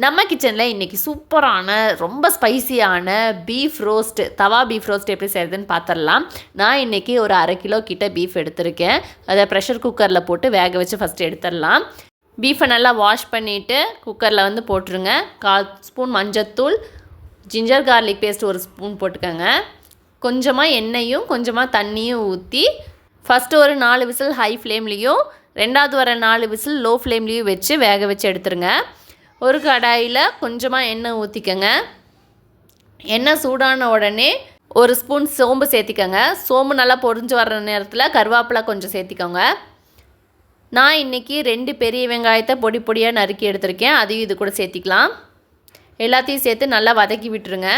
நம்ம கிச்சனில் இன்றைக்கி சூப்பரான ரொம்ப ஸ்பைசியான beef roast tawa beef roast எப்படி செய்கிறதுன்னு பார்த்துடலாம் நான் இன்றைக்கி ஒரு அரை கிலோ கிட்ட பீஃப் எடுத்திருக்கேன். அதை ப்ரெஷர் குக்கரில் போட்டு வேக வச்சு ஃபஸ்ட்டு எடுத்துடலாம் பீஃபை நல்லா வாஷ் பண்ணிவிட்டு குக்கரில் வந்து போட்டுருங்க. கால் ஸ்பூன் மஞ்சத்தூள் ஜிஞ்சர் கார்லிக் பேஸ்ட் ஒரு ஸ்பூன் போட்டுக்கோங்க. கொஞ்சமாக எண்ணெயும் கொஞ்சமாக தண்ணியும் ஊற்றி ஃபஸ்ட்டு ஒரு நாலு விசில் ஹை ஃப்ளேம்லேயும் ரெண்டாவது வர நாலு விசில் லோ ஃப்ளேம்லேயும் வச்சு வேக வச்சு எடுத்துருங்க. ஒரு கடாயில் கொஞ்சமாக எண்ணெய் ஊற்றிக்கங்க எண்ணெய் சூடான உடனே ஒரு ஸ்பூன் சோம்பு சேர்த்திக்கோங்க. சோம்பு நல்லா பொறிஞ்சு வர்ற நேரத்தில் கருவேப்பிலை கொஞ்சம் சேர்த்திக்கோங்க. நான் இன்றைக்கி ரெண்டு பெரிய வெங்காயத்தை பொடி பொடியாக நறுக்கி எடுத்திருக்கேன். அதையும் இது கூட சேர்த்திக்கலாம். எல்லாத்தையும் சேர்த்து நல்லா வதக்கி விட்டுருங்க.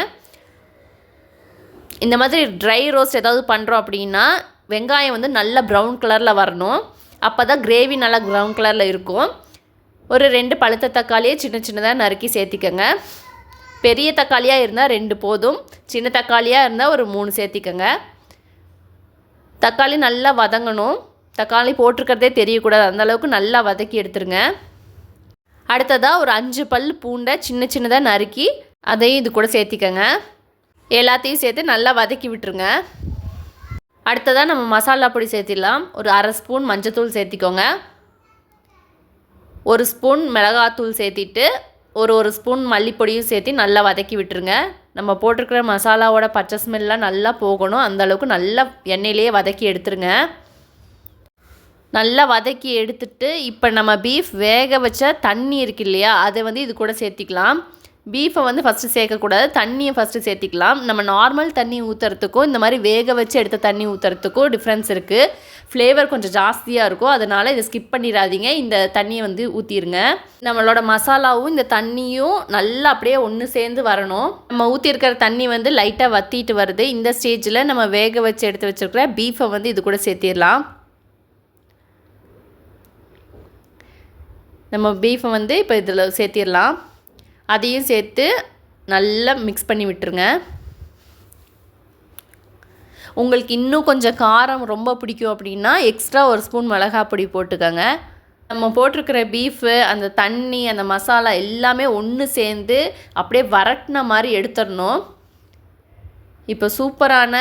இந்த மாதிரி ட்ரை ரோஸ்ட் ஏதாவது பண்ணுறோம் அப்படின்னா வெங்காயம் வந்து நல்லா ப்ரௌன் கலரில் வரணும். அப்போ தான் கிரேவி நல்லா ப்ரௌன் கலரில் இருக்கும். ஒரு ரெண்டு பழுத்த தக்காளியை சின்ன சின்னதாக நறுக்கி சேர்த்திக்கங்க. பெரிய தக்காளியாக இருந்தால் ரெண்டு போதும். சின்ன தக்காளியாக இருந்தால் ஒரு மூணு சேர்த்திக்கங்க. தக்காளி நல்லா வதங்கணும். தக்காளி போட்டிருக்கிறதே தெரியக்கூடாது. அந்தளவுக்கு நல்லா வதக்கி எடுத்துருங்க. அடுத்ததாக ஒரு அஞ்சு பல் பூண்டை சின்ன சின்னதாக நறுக்கி அதையும் இது கூட சேர்த்திக்கங்க. எல்லாத்தையும் சேர்த்து நல்லா வதக்கி விட்டுருங்க. அடுத்ததாக நம்ம மசாலா பொடி சேர்த்திடலாம். ஒரு அரை ஸ்பூன் மஞ்சத்தூள் சேர்த்திக்கோங்க. ஒரு ஸ்பூன் மிளகாத்தூள் சேர்த்திட்டு ஒரு ஒரு ஸ்பூன் மல்லிப்பொடியும் சேர்த்து நல்லா வதக்கி விட்டுருங்க. நம்ம போட்டிருக்கிற மசாலாவோட பச்சை ஸ்மெல்லாம் நல்லா போகணும். அந்தளவுக்கு நல்லா எண்ணெயிலேயே வதக்கி எடுத்துருங்க. நல்லா வதக்கி எடுத்துட்டு இப்போ நம்ம பீஃப் வேக வச்ச தண்ணி இருக்கு இல்லையா அதை வந்து இது கூட சேர்த்திக்கலாம். பீஃபை வந்து ஃபஸ்ட்டு சேர்க்கக்கூடாது தண்ணியை ஃபஸ்ட்டு சேர்த்திக்கலாம். நம்ம நார்மல் தண்ணி ஊற்றுறதுக்கும் இந்த மாதிரி வேக வச்சு எடுத்த தண்ணி ஊற்றுறதுக்கும் டிஃப்ரென்ஸ் இருக்குது ஃப்ளேவர் கொஞ்சம் ஜாஸ்தியாக இருக்கும். அதனால் இதை ஸ்கிப் பண்ணிடாதீங்க. இந்த தண்ணியை வந்து ஊற்றிடுங்க நம்மளோட மசாலாவும் இந்த தண்ணியும் நல்லா அப்படியே ஒன்று சேர்ந்து வரணும். நம்ம ஊற்றிருக்கிற தண்ணி வந்து லைட்டாக வத்திட்டு வருது. இந்த ஸ்டேஜில் நம்ம வேக வச்சு எடுத்து வச்சுருக்கிற பீஃபை வந்து இது கூட சேர்த்திடலாம். நம்ம பீஃபை வந்து இப்போ இதில் சேர்த்திடலாம். அதையும் சேர்த்து நல்லா மிக்ஸ் பண்ணி விட்டுருங்க. உங்களுக்கு இன்னும் கொஞ்சம் காரம் ரொம்ப பிடிக்கும் அப்படின்னா எக்ஸ்ட்ரா ஒரு ஸ்பூன் மிளகா பொடி போட்டுக்கோங்க. நம்ம போட்டிருக்கிற பீஃபு அந்த தண்ணி அந்த மசாலா எல்லாமே ஒன்று சேர்ந்து அப்படியே வரட்டின மாதிரி எடுத்துடணும். இப்போ சூப்பரான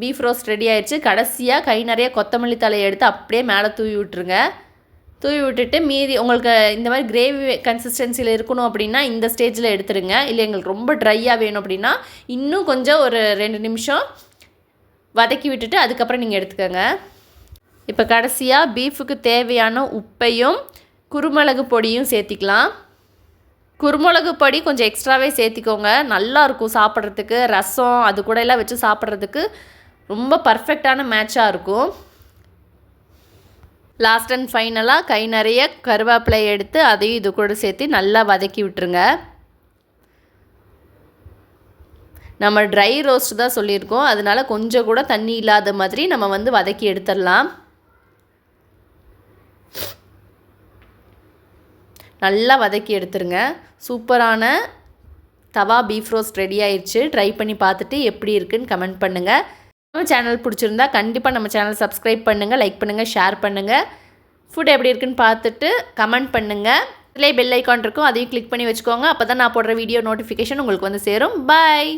பீஃப் ரோஸ்ட் ரெடி ஆயிடுச்சு. கடைசியாக கை நிறைய கொத்தமல்லி தலையை எடுத்து அப்படியே மேலே தூவி விட்டுருங்க. தூவி விட்டுட்டு மீதி உங்களுக்கு இந்த மாதிரி கிரேவி கன்சிஸ்டன்சியில் இருக்கணும் அப்படின்னா இந்த ஸ்டேஜில் எடுத்துருங்க. இல்லை எங்களுக்கு ரொம்ப ட்ரையாக வேணும் அப்படின்னா இன்னும் கொஞ்சம் ஒரு ரெண்டு நிமிஷம் வதக்கி விட்டுட்டு அதுக்கப்புறம் நீங்கள் எடுத்துக்கோங்க. இப்போ கடைசியாக பீஃபுக்கு தேவையான உப்பையும் குருமிளகு பொடியும் சேர்த்திக்கலாம். குருமிளகு பொடி கொஞ்சம் எக்ஸ்ட்ராவே சேர்த்திக்கோங்க. நல்லாயிருக்கும் சாப்பிட்றதுக்கு. ரசம் அது கூட எல்லாம் வச்சு சாப்பிட்றதுக்கு ரொம்ப பர்ஃபெக்டான மேட்சாக இருக்கும். லாஸ்ட் அண்ட் ஃபைனலாக கை நிறைய கருவேப்பிலை எடுத்து அதையும் இது கூட சேர்த்து நல்லா வதக்கி விட்டுருங்க. நம்ம ட்ரை ரோஸ்ட் தான் சொல்லியிருக்கோம். அதனால் கொஞ்சம் கூட தண்ணி இல்லாத மாதிரி நம்ம வந்து வதக்கி எடுத்துடலாம். நல்லா வதக்கி எடுத்துருங்க. சூப்பரான தவா பீஃப் ரோஸ்ட் ரெடி ஆயிடுச்சு ட்ரை பண்ணி பார்த்துட்டு எப்படி இருக்குன்னு கமெண்ட் பண்ணுங்கள் நம்ம சேனல் பிடிச்சிருந்தா கண்டிப்பாக நம்ம சேனல் சப்ஸ்கிரைப் பண்ணுங்கள் லைக் பண்ணுங்கள் ஷேர் பண்ணுங்கள் ஃபுட் எப்படி இருக்குன்னு பார்த்துட்டு கமெண்ட் பண்ணுங்கள் இதிலே பெல் ஐக்கான் இருக்கும். அதையும் கிளிக் பண்ணி வச்சுக்கோங்க. அப்போ தான் நான் போடுற வீடியோ நோட்டிஃபிகேஷன் உங்களுக்கு வந்து சேரும். பாய்